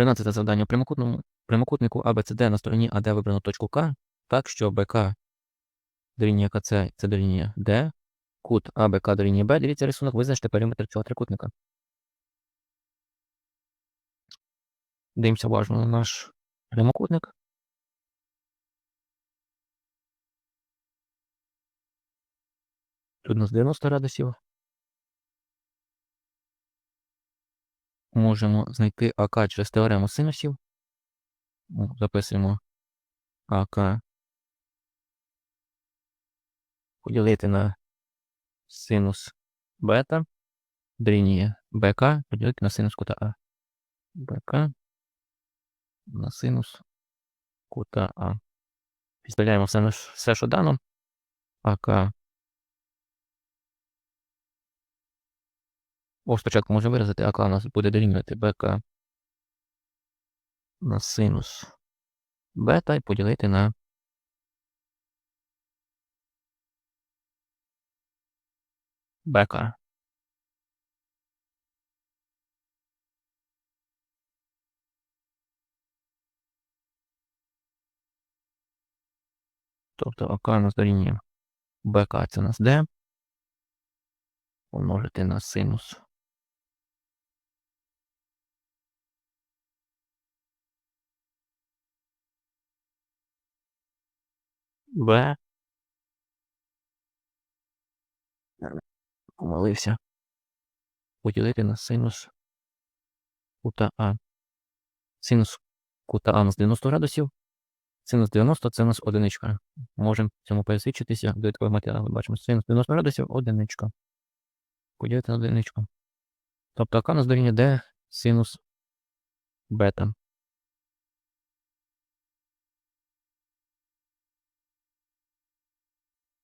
13 завдання. Прямокутному прямокутнику ABCD на стороні АД вибрано точку К, так що БК дорівнює КЦ, це дорівнює Д, кут АБК дорівнює Б. Дивіться рисунок, визначте периметр цього трикутника. Дивимося уважно на наш прямокутник. Тут у нас 90 градусів. Можемо знайти АК через теорему синусів. Ну, Записуємо АК. Поділити на синус бета. Дорівнює БК поділити на синус кута А. БК на синус кута А. Підставляємо все, все що дано. АК. О, спочатку можемо виразити, АК у нас буде дорівнювати БК на синус бета і поділити на БК. Тобто АК у нас дорівнює БК це у нас Д. Помножити на синус. Б. Помилився. Поділити на синус кута А. Синус кута А у нас 90 градусів. Синус 90 це у нас одиничка. Можемо цьому пересвідчитися. Додатковий матеріал. Ми бачимо синус 90 градусів одиничка. Поділити на одиничку. Тобто АК у нас дорівнює Д синус бета.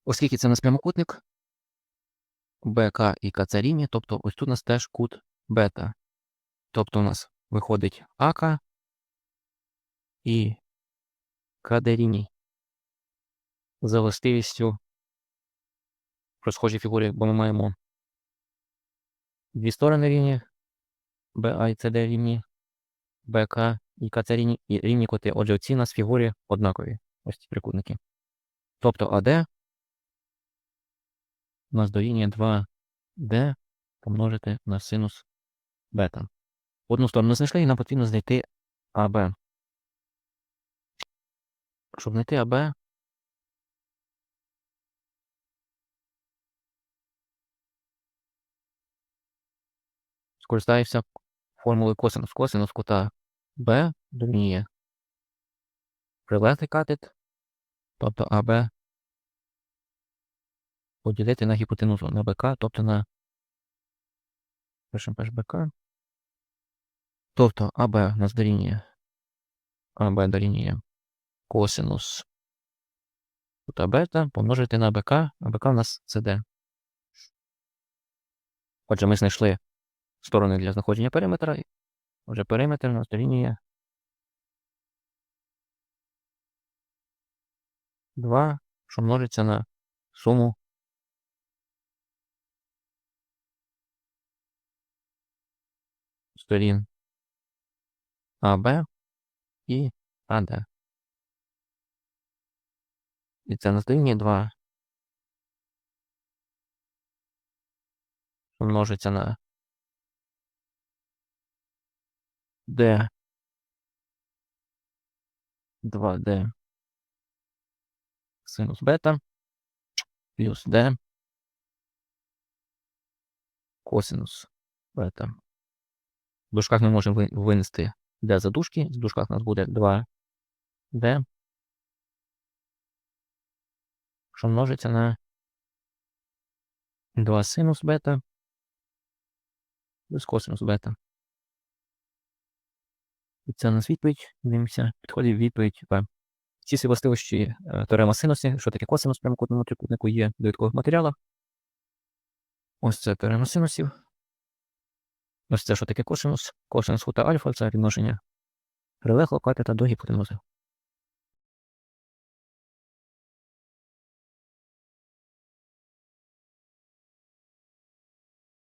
Оскільки це у нас прямокутник, БК і КЦ рівні, тобто ось тут у нас теж кут бета. Тобто у нас виходить АК і КД рівні. За властивістю про схожі фігури, бо ми маємо дві сторони рівні, БА і ЦД рівні, БК і КЦ рівні, і рівні коти. Отже, ці у нас фігури однакові. Ось ці трикутники. Тобто АД у нас дорівнює 2D помножити на синус бета. Одну сторону знайшли, і нам потрібно знайти АБ. Щоб знайти АБ, скористаюся формулою косинус. Косинус кута Б дорівнює прилеглий катет, тобто АБ поділити на гіпотенузу на БК, тобто на пишемо БК. Тобто АБ у нас дорівнює АБ дорівнює косинус кута бета помножити на БК, а БК у нас СД. Отже, ми знайшли сторони для знаходження периметра. Отже, периметр у нас дорівнює 2, що множиться на суму сторін АБ і АД. І це нас дорівнює 2. Множиться на D 2D синус бета плюс D косинус бета. В дужках ми можемо винести D за дужки. В дужках у нас буде 2D, що множиться на 2 синус бета плюс косинус бета. І це у нас відповідь. Дивимося, підходить відповідь В. Ці всі властивості е, теорема синусів, що таке косинус прямокутному трикутнику є в додаткових матеріалах. Ось це теорема синусів. Ось це що таке косинус. Косинус хута альфа це відношення прилеглого катета до гіпотенузи.